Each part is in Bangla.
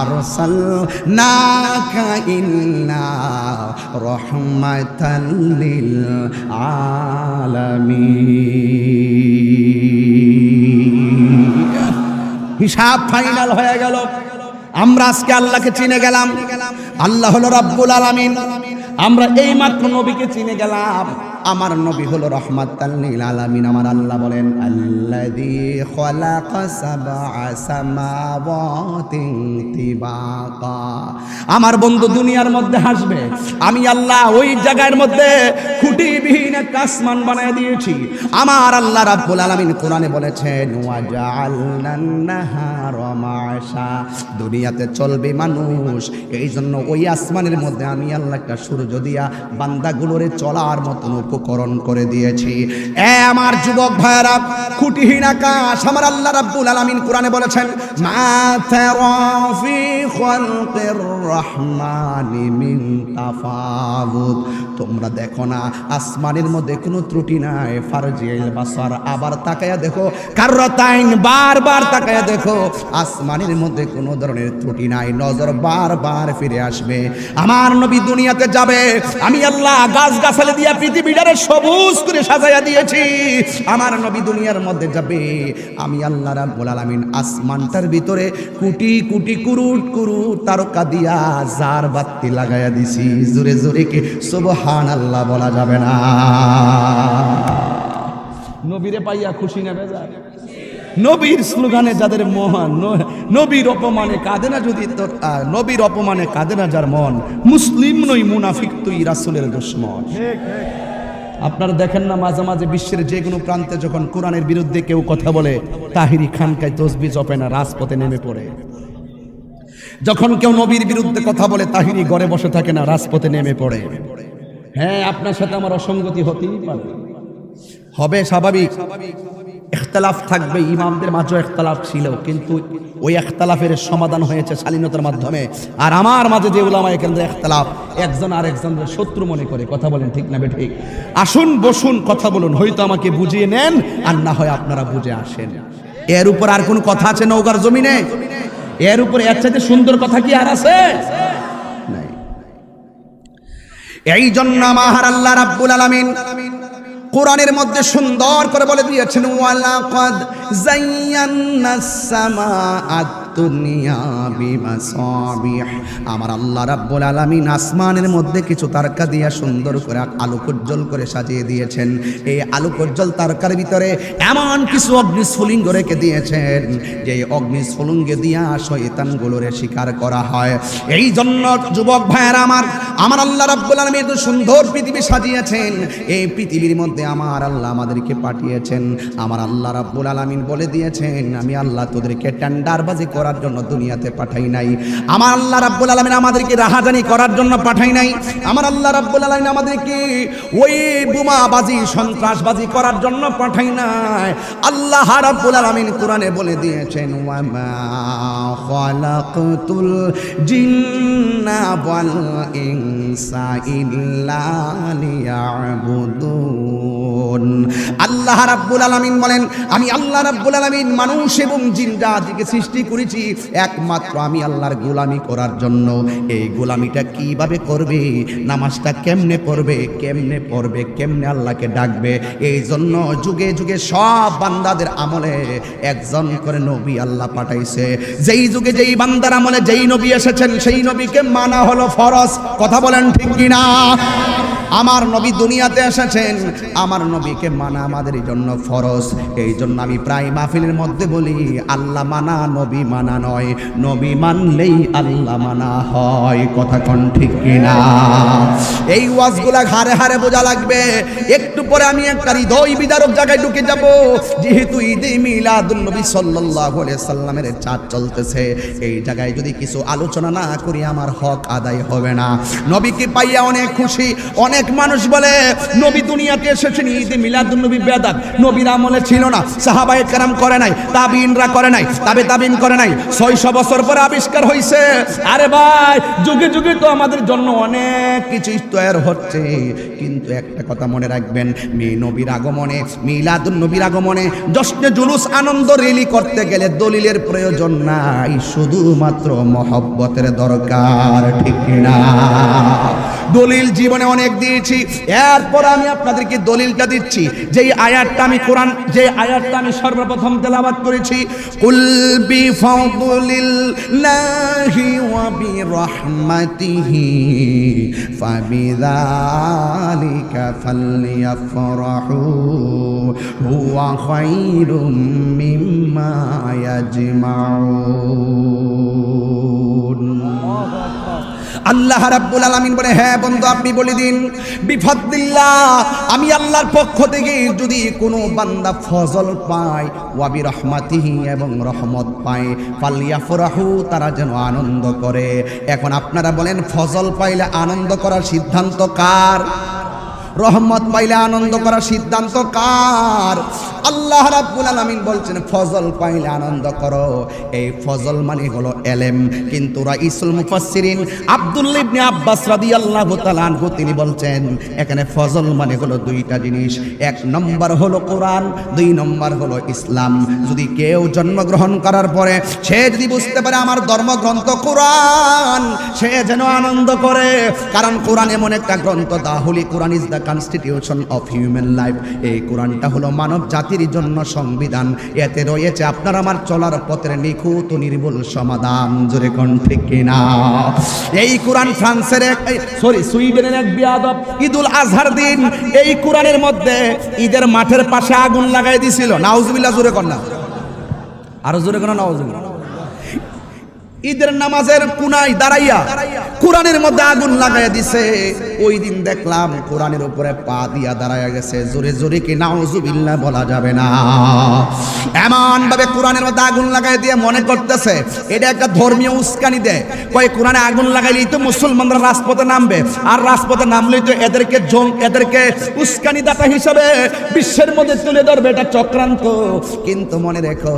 আরসালনাকা ইল্লা রাহমাতাল লিল আলামিন। হিসাব ফাইনাল হয়ে গেল। আমরা আজকে আল্লাহকে চিনে গেলাম। আল্লাহ হলো রব্বুল আলামিন। আমরা এই মাত্র নবীকে চিনে গেলাম। আমার নবী হলো রহমাতাল্লিল আলামিন। আমার আল্লাহ বলেন, আল্লাযী খালাকা সাবআ সামাওয়াতিন তিবাকা। আমার বন্ধু দুনিয়ার মধ্যে হাসবে, আমি আল্লাহ ওই জায়গার মধ্যে খুঁটিবিহীন একটা আসমান বানায় দিয়েছি। আমার আল্লাহ রাব্বুল আলামিন কোরআনে বলেছেন ওয়াজআলনান নাহারা মাআশা। দুনিয়াতে চলবে মানুষ এই জন্য ওই আসমানের মধ্যে আমি আল্লাহ একটা সূর্য দিয়া বান্দাগুলোরে চলার মতন উপকরণ করে দিয়েছি। এ আমার যুবক ভাইরা খুঁটিহীন আকাশ আমার আল্লাহ রাব্বুল আলামিন কোরআনে বলেছেন, মা ফি খালকির রহমানি মিন তাফাউত। তোমরা দেখো না, আসমানের মধ্যে কোনো ত্রুটি নাই। ফারজিল বাসার, আবার তাকায়া দেখো, কাররাতাইন বারবার তাকায়া দেখো, আসমানের মধ্যে কোনো ধরনের ত্রুটি নাই। নজর বারবার ফিরে আসবে। আমার নবী দুনিয়াতে যাবে। আমি আল্লাহ গাছ গাছালি দিয়া পৃথিবীটারে সবুজ করে সাজাইয়া দিয়েছি। আমার নবী দুনিয়ার মধ্যে যাবে। আমি আল্লাহ রাব্বুল আলামিন আসমানটার ভিতরে কুটি কুটি কুরুট কুরুট তারকা দিয়া জার বাতি লাগাইয়া দিছি। জোরে জোরে কে সুবহান আল্লাহ বলা যাবে না। নবীরে পাইয়া খুশি নেবে নবীর স্লোগানে যাদের মহান নবীর অপমানে কাঁদে না যদি নবীর অপমানে কাঁদে না যার মন। মুসলিম নই, মুনাফিক তুই, রাসুলের দুশ্মন। আপনারা দেখেন না, মাঝে মাঝে বিশ্বের যে কোনো প্রান্তে যখন কোরআনের বিরুদ্ধে কেউ কথা বলে, তাহিরি খানকায় তসবি জপে না, রাজপথে নেমে পড়ে। যখন কেউ নবীর বিরুদ্ধে কথা বলে, তাহিরি ঘরে বসে থাকে না, রাজপথে নেমে পড়ে। হ্যাঁ আপনার সাথে আমার অসঙ্গতি হতেই পারে। হবে স্বাভাবিক। ইখতলাফ থাকবে, ইমামদের মাঝেও ইখতলাফ ছিল, কিন্তু ওই ইখতলাফের সমাধান হয়েছে শালীনতার মাধ্যমে। আর আমার মাঝে যে উলামায়ে কেন্দ্রে ইখতলাফ, একজন আর একজনের শত্রু মনে করে, কথা বলেন ঠিক না ঠিক আসুন, বসুন, কথা বলুন, হয়তো আমাকে বুঝিয়ে নেন, আর না হয় আপনারা বুঝে আসেন। এর উপর আর কোন কথা আছে নৌকার জমিনে? এর উপর এর চাইতে সুন্দর কথা কি আর আছে? এই জন্য মাহার আল্লাহ রাব্বুল আলামিন কোরআনের মধ্যে সুন্দর করে বলে দিয়েছেন, ওয়ালাকাদ জাইয়ান্নাস সামাআত দুনিয়া আমার আল্লাহ রাব্বুল আলামিন আসমানের মধ্যে কিছু তারকা দিয়া সুন্দর করে আলোক উজ্জ্বল করে সাজিয়ে দিয়েছেন। এই আলোক উজ্জ্বল তারকার ভিতরে এমন কিছু অগ্নিস্ফুলিঙ্গ রেখে দিয়েছেন, যে অগ্নিস্ফুলিঙ্গে দিয়া শয়তানগুলোরে শিকার করা হয়। এই জন্য যুবক ভাইয়েরা আমার আমার আল্লাহ রাব্বুল আলামিন এত সুন্দর পৃথিবী সাজিয়েছেন। এই পৃথিবীর মধ্যে আমার আল্লাহ আমাদেরকে পাঠিয়েছেন। আমার আল্লাহ রাব্বুল আলামিন বলে দিয়েছেন, আমি আল্লাহ তোদেরকে টেন্ডারবাজি করার জন্য দুনিয়াতে পাঠাই নাই। আমার আল্লাহ রাব্বুল আলামিন আমাদেরকে রাহাজানি করার জন্য পাঠাই নাই। আমার আল্লাহ রাব্বুল আলামিন আমাদেরকে ওই বোমাবাজি, সন্ত্রাসবাজি করার জন্য পাঠাই নাই। আল্লাহ রাব্বুল আলামিন কোরআনে বলে দিয়েছেন, ওয়ামা জিন্না ওয়াল ইনসা ইল্লা লিয়াবুদুন। আল্লাহ রাব্বুল আলামিন বলেন, আমি আল্লাহ রাব্বুল আলামিন মানুষ এবং জিন জাতিকে সৃষ্টি করেছি, একমাত্র আমি আল্লাহর গোলামি করার জন্য। এই গোলামিটা কীভাবে করবে, নামাজটা কেমনে পড়বে কেমনে পড়বে, কেমনে আল্লাহকে ডাকবে এই জন্য যুগে যুগে সব বান্দাদের আমলে একজন করে নবী আল্লাহ পাঠাইছে। যেই যুগে যেই বান্দার আমলে যেই নবী এসেছেন, সেই নবীকে মানা হলো ফরজ। কথা বলেন ঠিক কিনা? আমার নবী দুনিয়াতে এসেছেন। আমার নবীকে মানা আমাদের জন্য ফরজ। এই জন্য আমি প্রায় মাহফিলের মধ্যে বলি, আল্লাহ মানা, নবী মানা নয়। নবী মানলেই আল্লাহ মানা হয়। কথা কোন ঠিক কিনা? এই ওয়াজগুলা হারে হারে বোঝা লাগবে। একটু পরে আমি একটা হৃদয় বিদারক জায়গায় ঢুকে যাব। যেহেতু ঈদে মিলাদুল নবী সাল্লাল্লাহু আলাইহি সাল্লামের চাঁদ চলতেছে। এই জায়গায় যদি কিছু আলোচনা না করি, আমার হক আদায় হবে না। নবীকে পাইয়া অনেক খুশি, অনেক অনেক মানুষ বলে, নবী দুনিয়াতে এসেছেন, ঈদে মিলাদুন নবী বেদাত। নবীর আমলে ছিল না। সাহাবায়ে কেরাম করে নাই তাবিনরা করে নাই, তাবে তাবিন করে নাই। ছয়শো বছর পরে আবিষ্কার হয়েছে আরে ভাই, যুগে যুগে তো আমাদের জন্য অনেক কিছু তৈরি হচ্ছে। কিন্তু একটা কথা মনে রাখবেন মে নবীর আগমনে, মিলাদুন নবীর আগমনে জশ্নে জুলুস আনন্দ রেলি করতে গেলে দলিলের প্রয়োজন নাই, শুধুমাত্র মহব্বতের দরকার, ঠিক না দলিল জীবনে অনেক দিয়েছি। এরপর আমি আপনাদেরকে দলিলটা দিচ্ছি। যেই আয়াতটা আমি কোরআন যে আয়াতটা আমি সর্বপ্রথম তেলাবাদ করেছি বি মিম্মা ইয়াজমাউন। রাব্বুল আলামিন বলে হ্যাঁ বন্ধু, আপনি বলে দিন। বিফাদ্দিল্লাহ আমি আল্লাহর পক্ষ থেকে যদি কোনো বান্দা ফজল পায় ওয়াবি রহমাতিহি এবং রহমত পায়, ফালিয়াফরাহু, তারা যেন আনন্দ করে। এখন আপনারা বলেন, ফজল পাইলে আনন্দ করার সিদ্ধান্ত কার? রহমত পাইলে আনন্দ করার সিদ্ধান্ত কার? আল্লাহ রাব্বুল আলামিন বলছেন, ফজল পাইলে আনন্দ করো। এই ফজল মানে হলো এলেম। কিন্তু রাইসুল মুফাসসিরিন আব্দুল্লাহ ইবনে আব্বাস রাদিয়াল্লাহু তাআলা আনহু, তিনি বলছেন, এখানে ফজল মানে হলো দুইটা জিনিস। এক নম্বর হলো কোরআন, দুই নম্বর হলো ইসলাম। যদি কেউ জন্মগ্রহণ করার পরে সে যদি বুঝতে পারে আমার ধর্মগ্রন্থ কোরআন, সে যেন আনন্দ করে। কারণ কোরআন এমন একটা গ্রন্থ তাহলে Quran is the constitution of human life এই কোরআনটা হলো মানব জাতির জন্য সংবিধান। এতে রয়েছে আপনার আমার চলার পথের নিখুঁত নির্ভুল সমাধান। জোরে কোন ঠিক কিনা? এই কোরআন ফ্রান্সের এক সরি, সুইডেনের এক বিয়াদব ঈদুল আজহার দিন এই কোরআনের মধ্যে ঈদের মাঠের পাশে আগুন লাগাই দিছিল। নাউজুবিল্লাহ, জোরে কন্যা আরও জোরে কন্যা নাউজুবিল্লাহ? ঈদের নামাজের কুনাই দাঁড়াইয়া কোরআনের মধ্যে আগুন লাগাইয়া দিছে। ওই দিন দেখলাম কোরআনের উপরে পা দিয়া দাঁড়াইয়া গেছে। জোরে জোরে কি নাউজুবিল্লাহ বলা যাবে না। এমন ভাবে কোরআনের মধ্যে আগুন লাগাই দিয়ে মনে করতেছে এটা একটা ধর্মীয় উস্কানি দেয়। কয় কোরআনে আগুন লাগাইলেই তো মুসলমানরা রাজপথে নামবে আর রাজপথে নামলেই তো এদেরকে জং এদেরকে উস্কানি দাতা হিসাবে বিশ্বের মধ্যে তুলে ধরবে এটা চক্রান্ত। কিন্তু মনে রেখো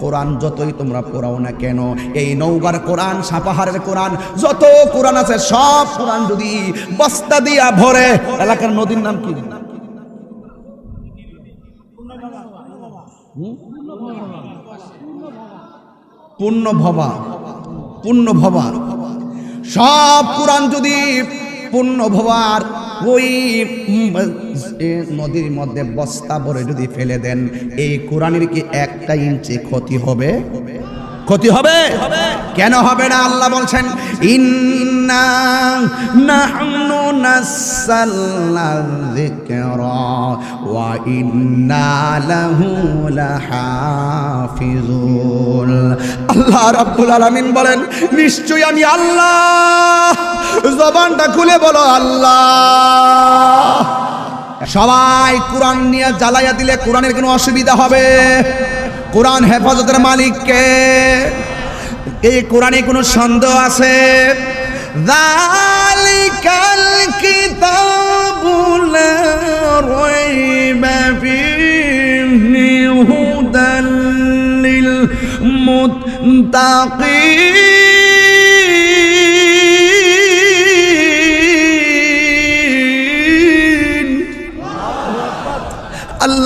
কোরআন যতই তোমরা পড়াও না কেন এই নৌবার কোরআন সাপাহারের কোরআন, যত কোরআন আছে সব কোরআন যদি বস্তা দিয়া ভরে, এলাকার নদীর নাম কি? পূর্ণ ভবা পূর্ণ ভবা সব কোরআন যদি পূর্ণ ভবার ওই নদীর মধ্যে বস্তা ভরে যদি ফেলে দেন, এই কোরআনের কি একটা ইঞ্চি ক্ষতি হবে? ক্ষতি হবে? কেন হবে না আল্লাহ বলছেন, ইন্না ওয়া ইন্না আল্লাহ রাব্বুল আলামিন বলেন, নিশ্চয়ই আমি আল্লাহ। জবানটা খুলে বলো, আল্লাহ। সবাই কোরআন নিয়ে জ্বালাইয়া দিলে কোরআনের কোনো অসুবিধা হবে? কোরআন হেফাজতের মালিককে। এই কোরআনে কোনো সন্দেহ আছে? যালিকাল কিতাবুল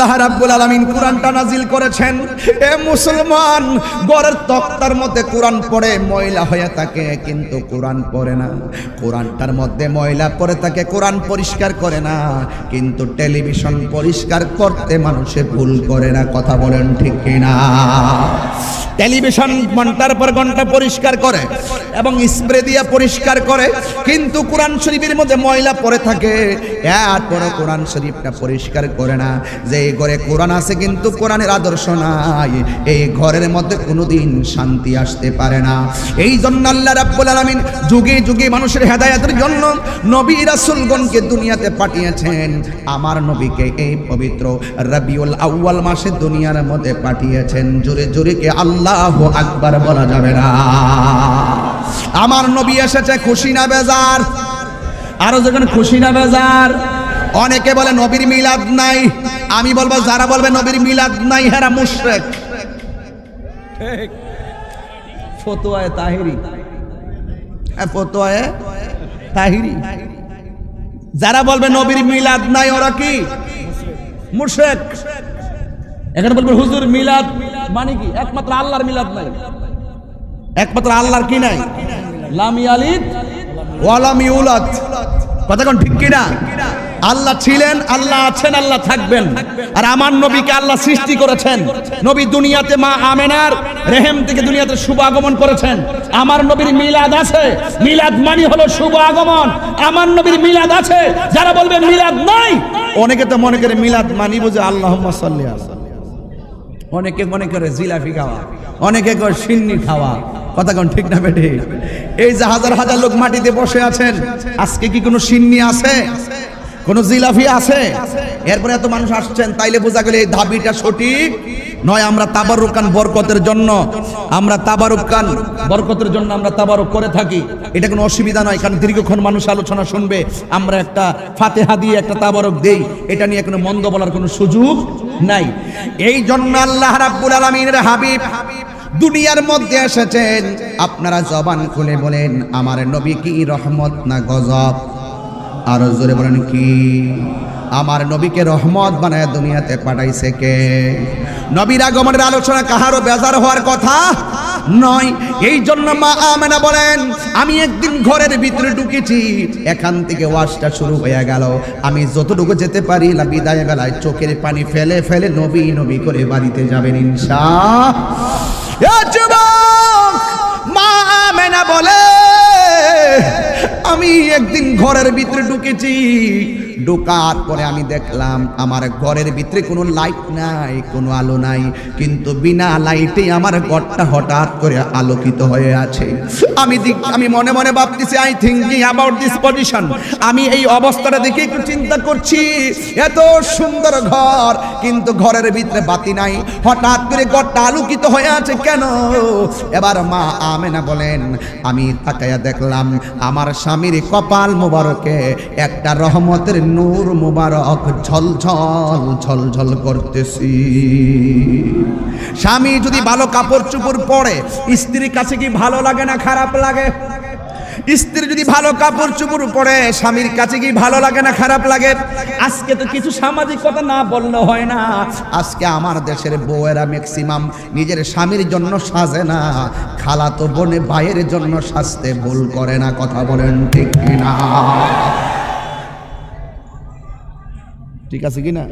আল্লাহ রাব্বুল আলামিন কোরআনটা নাজিল করেছেন। এ মুসলমান ঘরের তক্তার মধ্যে কোরআন পড়ে, ময়লা হয়ে থাকে, কিন্তু কোরআন পড়ে না। কোরআনটার মধ্যে ময়লা পড়ে থাকে, কোরআন পরিষ্কার করে না। কিন্তু টেলিভিশন পরিষ্কার করতে মানুষে ভুল করে না, কথা বলেন ঠিক কিনা? টেলিভিশন ঘণ্টার পর ঘণ্টা পরিষ্কার করে এবং স্প্রে দিয়ে পরিষ্কার করে, কিন্তু কোরআন শরীফের মধ্যে ময়লা পড়ে থাকে। এরপরে কোরআন শরীফটা পরিষ্কার করে না। যে এই ঘরে কোরআন আছে কিন্তু কোরআনের আদর্শ নাই। এই ঘরের মধ্যে কোনোদিন শান্তি আসতে পারে না। এই জন্য আল্লাহ রাব্বুল আলামিন যুগে যুগে মানুষের হেদায়েতের জন্য নবী রাসূলগণকে দুনিয়াতে পাঠিয়েছেন। আমার নবীকে এই পবিত্র রবিউল আউয়াল মাসে দুনিয়ার মধ্যে পাঠিয়েছেন। জোরে জোরে কে আল্লাহ আকবার বলা যাবে না। আমার নবী এসেছে খুশি না বেজার। আরও যেখানে খুশি না বেজার অনেকে বলে নবীর মিলাদ নাই। আমি বলব যারা বলবে নবীর মিলাদ নাই হেরা মুশরেক। ফতোয়ায় তাহিরি। হ্যাঁ, ফতোয়ায় তাহিরি। যারা বলবে নবীর মিলাদ নাই ওরা কি? মুশরেক। এখানে বলবে হুজুর মিলাদ মানে কি? একমাত্র আল্লাহর মিলাদ নাই। একমাত্র আল্লাহর কি নাই? লাম ইয়ালিদ। ওয়ালাম ইউলাদ। কথা কোন ঠিক কিনা? আল্লাহ ছিলেন আল্লাহ আছেন আল্লাহ থাকবেন। আর আমার নবীকে আল্লাহ সৃষ্টি করেছেন। নবী দুনিয়াতে মা আমেনার রেহেম থেকে দুনিয়াতে শুভ আগমন করেছেন। আমার নবীর মিলাদ আছে। মিলাদ মানি হলো শুভ আগমন। আমার নবীর মিলাদ আছে। যারা বলবে মিলাদ নাই অনেকে তো মনে করে মিলাদ মানি বুঝে আল্লাহ সাল্লি অনেকে মনে করে জিলাপি খাওয়া, অনেকে করে সিন্নি খাওয়া। কথা কোন ঠিক না বেটে এই যে হাজার হাজার লোক মাটিতে বসে আছেন, আজকে কি কোনো সিন্নি আছে? কোনো জিলাপি আছে? এরপরে এত মানুষ আসছেন, তাইলে বোঝা গেলে এই দাবিটা সঠিক নয়, আমরা তাবারুকান বরকতের জন্য, আমরা তাবারুকান বরকতের জন্য আমরা তাবারুক করে থাকি। এটা কোনো অসুবিধা নয়, কারণ দীর্ঘক্ষণ মানুষ আলোচনা শুনবে, আমরা একটা ফাতেহা দিয়ে একটা তাবারক দেই, এটা নিয়ে কোনো মন্দ বলার কোনো সুযোগ নাই। এই জন্য আল্লাহ রাব্বুল আলামিনের হাবিব দুনিয়ার মধ্যে এসেছেন। আপনারা জবান খুলে বলেন, আমার নবী কি রহমত না গজব? আরও জোরে বলেন কি? আমার নবীকে রহমত বানায় দুনিয়াতে পাঠাইছে কে? নবীর আগমনের আলোচনা কাহারও বেজার হওয়ার কথা? নয়। এই জন্য মা আমেনা বলেন, আমি একদিন ঘরের ভিতরে ঢুকেছি, এখান থেকে ওয়াশটা শুরু হয়ে গেল। আমি যতটুকু যেতে পারি না বিদায় বেলায় চোখের পানি ফেলে ফেলে নবী নবী করে বাড়িতে যাবেন ইনশা মা আমেনা বলে, আমি একদিন ঘরের ভিতরে ঢুকেছি ঢোকার পরে আমি দেখলাম আমার ঘরের ভিতরে কোনো লাইট নাই, কোনো আলো নাই। কিন্তু বিনা লাইটে আমার ঘরটা হঠাৎ করে আলোকিত হয়ে আছে। আমি আমি মনে মনে ভাবতেছি I thinking about this position আমি এই অবস্থাটা দেখে একটু চিন্তা করছি, এত সুন্দর ঘর, কিন্তু ঘরের ভিতরে বাতি নাই। হঠাৎ করে ঘরটা আলোকিত হয়ে আছে কেন? এবার মা আমেনা বলেন, আমি তাকাইয়া দেখলাম, আমার স্বামীর কপাল মোবারকে একটা রহমতের নূর মোবারক ঝলঝল ঝলঝল করতেছি। স্বামী যদি ভালো কাপড় চুপড় পরে, স্ত্রীর কাছে কি ভালো লাগে না খারাপ লাগে? স্ত্রী যদি ভালো কাপড় চুপড় পরে, স্বামীর কাছে কি ভালো লাগে না খারাপ লাগে? আজকে তো কিছু সামাজিক কথা না বললে হয় না। আজকে আমার দেশের বউয়েরা ম্যাক্সিমাম নিজের স্বামীর জন্য সাজে না। খালাতো বোনে ভাইয়ের জন্য সাজতে ভুল করে না, কথা বলেন ঠিক কিনা? ঠিক আছে কিনা?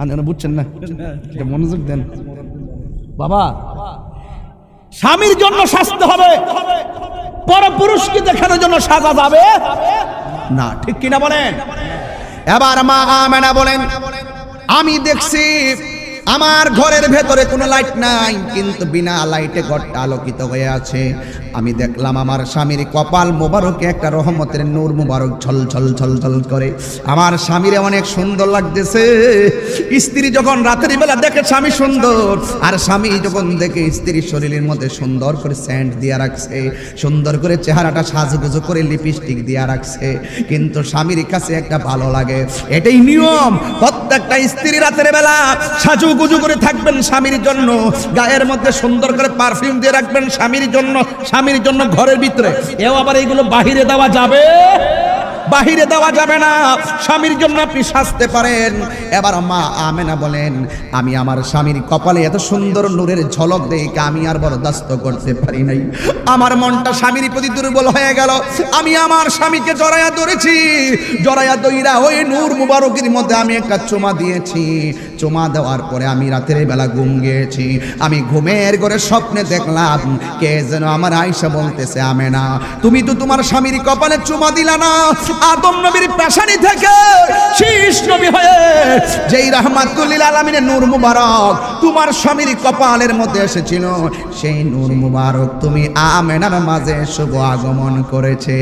আনে বুঝছেন না। এটা মনোযোগ দেন। বাবা, স্বামীর জন্য সাজতে হবে। পরপুরুষকে দেখানোর জন্য সাজা যাবে। না, ঠিক কিনা বলেন? এবার মা আমেনা বলেন, আমি দেখছি আমার ঘরের ভেতরে কোনো লাইট নাই, কিন্তু বিনা লাইটে ঘরটা আলোকিত হয়ে আছে। আমি দেখলাম আমার স্বামীর কপাল মোবারকে একটা রহমতের নূর মোবারক ছল ছল ছল ছল করে। আমার স্বামীরে অনেক সুন্দর লাগতেছে। স্ত্রী যখন রাতের বেলা দেখে স্বামী সুন্দর, আর স্বামী যখন দেখে স্ত্রীর শরীরের মধ্যে সুন্দর করে স্যান্ড দিয়া রাখছে, সুন্দর করে চেহারাটা সাজুগুজু করে লিপস্টিক দিয়া রাখছে, কিন্তু স্বামীর কাছে একটা ভালো লাগে। এটাই নিয়ম। প্রত্যেকটা স্ত্রী রাতের বেলা সাজুগুজু করে থাকবেন স্বামীর জন্য। গায়ের মধ্যে সুন্দর করে পারফিউম দিয়ে রাখবেন স্বামীর জন্য স্বামীর জন্য ঘরের ভিতরে। এও আবার এইগুলো বাহিরে দেওয়া যাবে? বাহিরে দেওয়া যাবে না। স্বামীর জন্য আপনি সাজতে পারেন। এবার মা আমেনা বলেন, আমি আমার স্বামীর কপালে এত সুন্দর নূরের ঝলক দেখে আমি আর বরদাস্ত করতে পারি নাই। আমার মনটা স্বামীর প্রতি দুর্বল হয়ে গেল। আমি আমার স্বামীকে জড়াইয়া ধরেছি। জড়াইয়া দইরা ওই নূর মুবারকের মধ্যে আমি একটা চুমা দিয়েছি। চুমা দেওয়ার পরে আমি রাতের বেলা ঘুম গিয়েছি। আমি ঘুমের করে স্বপ্নে দেখলাম, কে যেন আমার আয়সা বলতেছে, আমেনা, তুমি তো তোমার স্বামীর কপালে চুমা দিলা না। আদম নবীর পেশানি থেকে শীষ নবী হয়ে যেই রহমাতুল্লিল আলমিনের নূর মুবারক তোমার স্বামীর কপালের মধ্যে এসেছিল, সেই নূর মুবারক তুমি আমেনার মাঝে শুভ আগমন করেছে।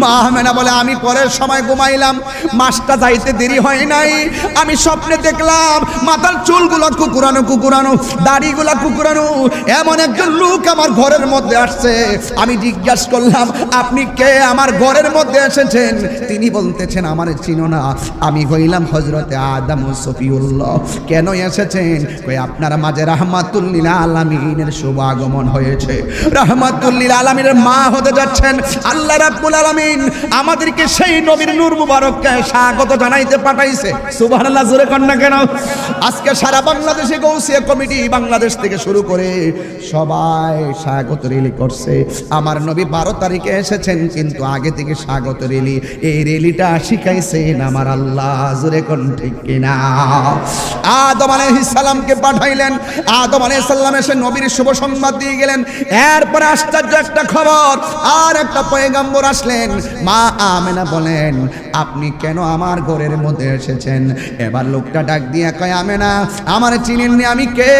মা আমেনা বলে, আমি পরের সময় ঘুমাইলাম, মাসটা যাইতে দেরি হয় নাই। আমি স্বপ্নে দেখলাম মাথার চুলগুলো কুকুরানো কুকুরানো, দাড়িগুলা কুকুরানো। এমন একজন লোক আমার ঘরের মধ্যে আসছে। আমি জিজ্ঞাসা করলাম, আপনি কে? আমার ঘরের মধ্যে এসেছেন? তিনি বলতেছেন, আমার চিনো না। আমি হইলাম হজরতে আদম সফিউল্লাহ। কেন এসেছেন? কই আপনার মাঝে রাহমাতুল্লিল আলামিনের শুভ আগমন হয়েছে। রাহমাতুল্লিল আলামিনের মা হতে যাচ্ছেন। আল্লাহ রাব্বুল আলামিন আমাদেরকে সেই নবীর নূর মুবারককে স্বাগত জানাইতে পাঠাইছে। সুবহানাল্লাহ, জোরে না কেন? আজকে সারা বাংলাদেশে গৌসিয়া কমিটি বাংলাদেশ থেকে শুরু করে সবাই স্বাগত রেলি করছে। আমার নবী বারো তারিখে এসেছেন, কিন্তু আগে থেকে স্বাগত রেলি। এই রেলিটা শিখাইছেন আমার আল্লাহ, জোরে কোন ঠিক কিনা? আদম আলাইহিস সালামকে পাঠাইলেন। আদম আলাইহিস সালাম এসে নবীর শুভ সংবাদ দিয়ে গেলেন। এরপরে আশ্চর্য একটা খবর, আর একটা পয়গাম্বর আসলেন। মা আমেনা বলেন, আপনি কেন আমার ঘরের মধ্যে এসেছেন? এবার লোকটা ডাক দিয়ে কয়, আমেনা, আমার চিনেননি আমি কে?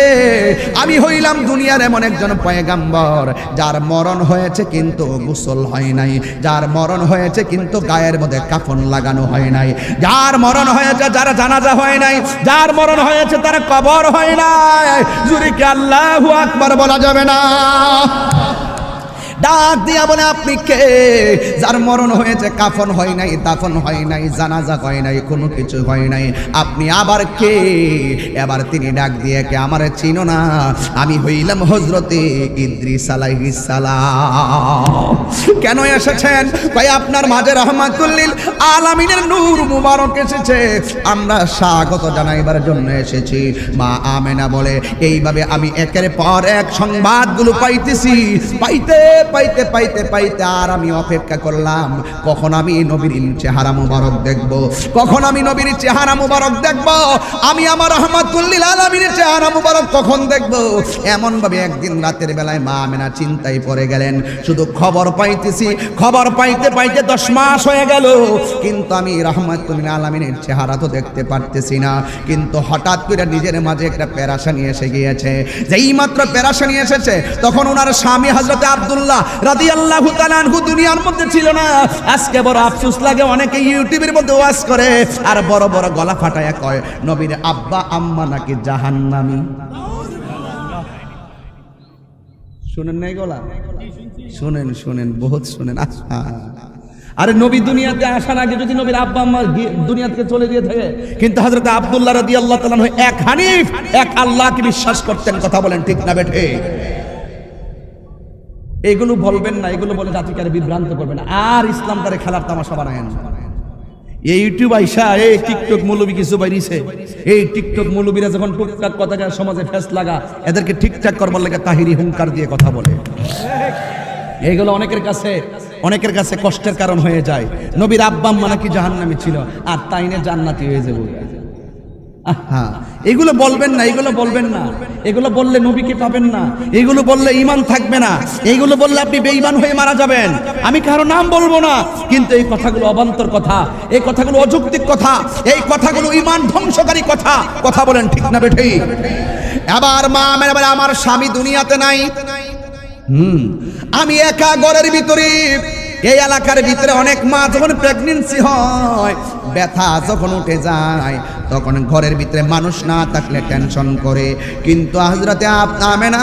আমি হইলাম দুনিয়ার এমন একজন পয়গাম্বর, যার মরণ হয়েছে কিন্তু গোসল হয় নাই, যার মরণ হয়েছে কিন্তু গায়ের মধ্যে কাফন লাগানো হয় নাই, যার মরণ হয়েছে যার জানাজা হয় নাই, যার মরণ হয়েছে তার কবর হয় নাই। জুরিকে আল্লাহু আকবার বলা যাবে না। ডাক দিয়া বলে, আপনি কে? যার মরণ হয়েছে, কাফন হয় নাই, দাফন হয় নাই, জানাজা হয় নাই, কোনো কিছু হয় নাই। আপনি আবার কে? এবার তিনি ডাক দিয়ে কে আমার চিনো না, আমি হইলাম হজরতে ইদ্রিস আলাইহিস সালাম। কেন এসেছেন? ভাই আপনার মাঝে রহমাতুল্লিল আলামিনের নূর মুবারক এসেছে। আমরা স্বাগত জানাইবার জন্য এসেছি। মা আমেনা বলে, এইভাবে আমি একের পর এক সংবাদগুলো পাইতেছি। পাইতে পাইতে পাইতে পাইতে আর আমি অপেক্ষা করলাম, কখন আমি নবীর চেহারা মুবারক দেখব? কখন আমি নবীর চেহারা মুবারক দেখব? আমি আমার রহমাতুল্লিল আলামিনের চেহারা মুবারক কখন দেখব? এমন ভাবে একদিন রাতের বেলায় মা আমেনা চিন্তায় পড়ে গেলেন। শুধু খবর পাইতেছি, খবর পাইতে পাইতে দশ মাস হয়ে গেল। কিন্তু আমি রহমাতুল্লিল আলামিনের চেহারা তো দেখতে পারতেছি না। কিন্তু হঠাৎ করে নিজের মাঝে একটা প্যারাসানি এসে গিয়েছে। যেই মাত্র প্যারাসানি এসেছে, তখন ওনার স্বামী হজরতে আব্দুল্লাহ দুনিয়ার মধ্যে ছিল না। আজকে বড় লাগে, অনেকে ইউটিউবের মধ্যে ওয়াজ করে। আর বড় বড় গলা ফাটায় কয়, নবীর আব্বা, আম্মা নাকি জাহান্নামী? শুনেন নাই গলা? শুনেন শুনেন, বহুত শুনেন। আচ্ছা আরে নবী দুনিয়াতে আসার আগে যদি নবীর আব্বা, আম্মা দুনিয়া থেকে চলে দিয়ে থাকে, কিন্তু হযরত আব্দুল্লাহ রাদিয়াল্লাহু তাআলা এক হানিফ, এক আল্লাহকে বিশ্বাস করতেন, কথা বলেন ঠিক না বেঠে এগুলো বলবেন না, এগুলো বলে জাতিকে বিভ্রান্ত করবেন। আর ইসলাম তারে খেলার তামাশা বানায়েন। এই ইউটিউব আইসা, এই টিকটক কিছু বাইরিছে এই টিকটক মৌলবীরা যখন টুকটাক কথা সমাজে ফেস লাগা, এদেরকে ঠিকঠাক করবার লাগে তাহিরি হুঙ্কার দিয়ে কথা বলে। এইগুলো অনেকের কাছে অনেকের কাছে কষ্টের কারণ হয়ে যায়। নবীর আব্বাম মানে কি জাহান্নামী ছিল, আর তাইনে জান্নাতি হয়ে যাব। হ্যাঁ এগুলো বলবেন না, এগুলো বলবেন না। এগুলো বললে নবীকে পাবেন না। এগুলো বললে ইমান থাকবে না। এইগুলো বললে আপনি বেঈমান হয়ে মারা যাবেন। আমি কারও নাম বলব না, কিন্তু এই কথাগুলো অবান্তর কথা, এই কথাগুলো অযৌক্তিক কথা, এই কথাগুলো ইমান ধ্বংসকারী কথা। কথা বলেন ঠিক না বেঠেই আবার মা মেরে বলে আমার স্বামী দুনিয়াতে নাই। হুম, আমি একা ঘরের ভিতরে। এই এলাকার ভিতরে অনেক মা যখন প্রেগনেন্সি হয়, ব্যথা যখন উঠে যায় তখন ঘরের ভিতরে মানুষ না থাকলে টেনশন করে। কিন্তু হাজরাতে আমেনা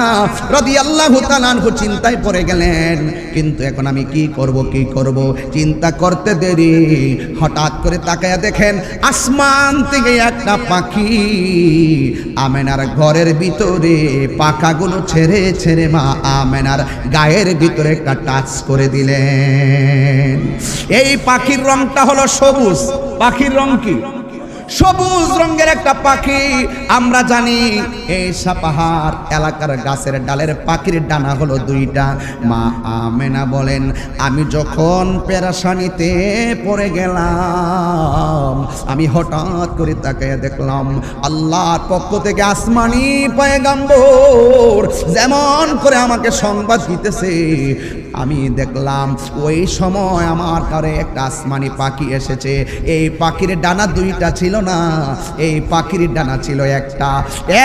রদি আল্লাহ তালানহু চিন্তায় পড়ে গেলেন, কিন্তু এখন আমি কি করব কি করব? চিন্তা করতে দেরি। হঠাৎ করে তাকায়া দেখেন আসমান থেকে একটা পাখি আমেনার ঘরের ভিতরে, পাখাগুলো ছেড়ে ছেড়ে মা আমেনার গায়ের ভিতরে একটা টাচ করে দিলেন। এই পাখির রংটা হলো সবুজ। পাখির রং কি? সবুজ রঙের একটা পাখি। আমরা জানি এই সাপাহার এলাকার গাছের ডালের পাখির ডানা হলো দুইটা। মা আমেনা বলেন, আমি যখন পেরাসানিতে পড়ে গেলাম, আমি হঠাৎ করে তাকে দেখলাম, আল্লাহর পক্ষ থেকে আসমানি পয়গাম্বর যেমন করে আমাকে সংবাদ দিতেছে আমি দেখলাম ওই সময় আমার ঘরে একটা আসমানি পাখি এসেছে। এই পাখির ডানা দুইটা ছিল না, এই পাখির ডানা ছিল একটা।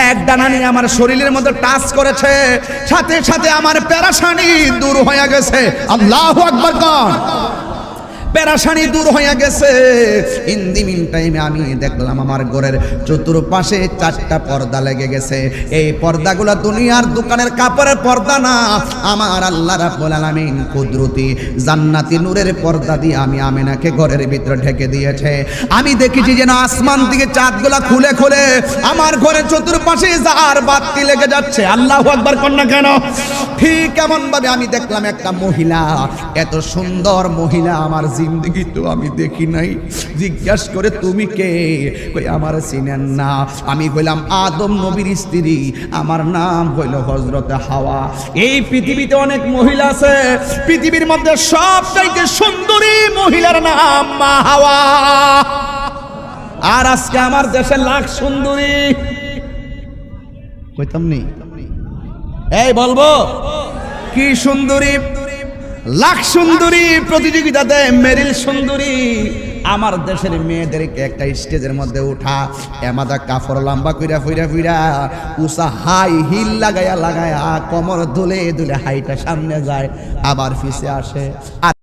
এক ডানা নিয়ে আমার শরীরের মধ্যে টাচ করেছে, সাথে সাথে আমার প্যারাসানি দূর হয়ে গেছে। আল্লাহ আকবর কন পেরাশানি দূর হয়ে গেছে। ইন দি মিন টাইমে আমি দেখলাম আমার ঘরের চতুর্পাশে চারটা পর্দা লেগে গেছে। এই পর্দাগুলো দুনিয়ার দোকানের কাপড়ের পর্দা না। আমার আল্লাহ রাব্বুল আলামিন কুদরতি জান্নাতি নূরের পর্দা দিয়ে আমি আমিনাকে ঘরের ভিতরে ঢেকে দিয়েছে। আমি দেখেছি যেন আসমান থেকে চাঁদগুলা খুলে খুলে আমার ঘরের চতুর্পাশে যার বাতি লেগে যাচ্ছে। আল্লাহ আকবার কন্যা কেন? ঠিক এমন ভাবে আমি দেখলাম একটা মহিলা। এত সুন্দর মহিলা আমার জিন্দগি তো আমি দেখি নাই। জিজ্ঞাস করে, তুমি কে? কই, আমার চিনেন না। আমি কইলাম, আদম নবীর স্ত্রী। আমার নাম হইল হজরত হাওয়া। এই পৃথিবীতে অনেক মহিলা আছে। পৃথিবীর মধ্যে সবচাইতে সুন্দরী মহিলার নাম মা হাওয়া। আর আজকে আমার দেশে লাখ সুন্দরী। কইতাম নেই এই বলব, কি সুন্দরী? লাখ সুন্দরী প্রতিযোগিতা দেয় মেরিল সুন্দরী। আমার দেশের মেয়েদেরকে একটা স্টেজের মধ্যে উঠা এমাদা কাফর লম্বা কইরা ফুইরা ফিরা উষা হাই হিল লাগায়া লাগায়া কমর দুলে দুলে হাইটা সামনে যায়, আবার ফিসে আসে। আর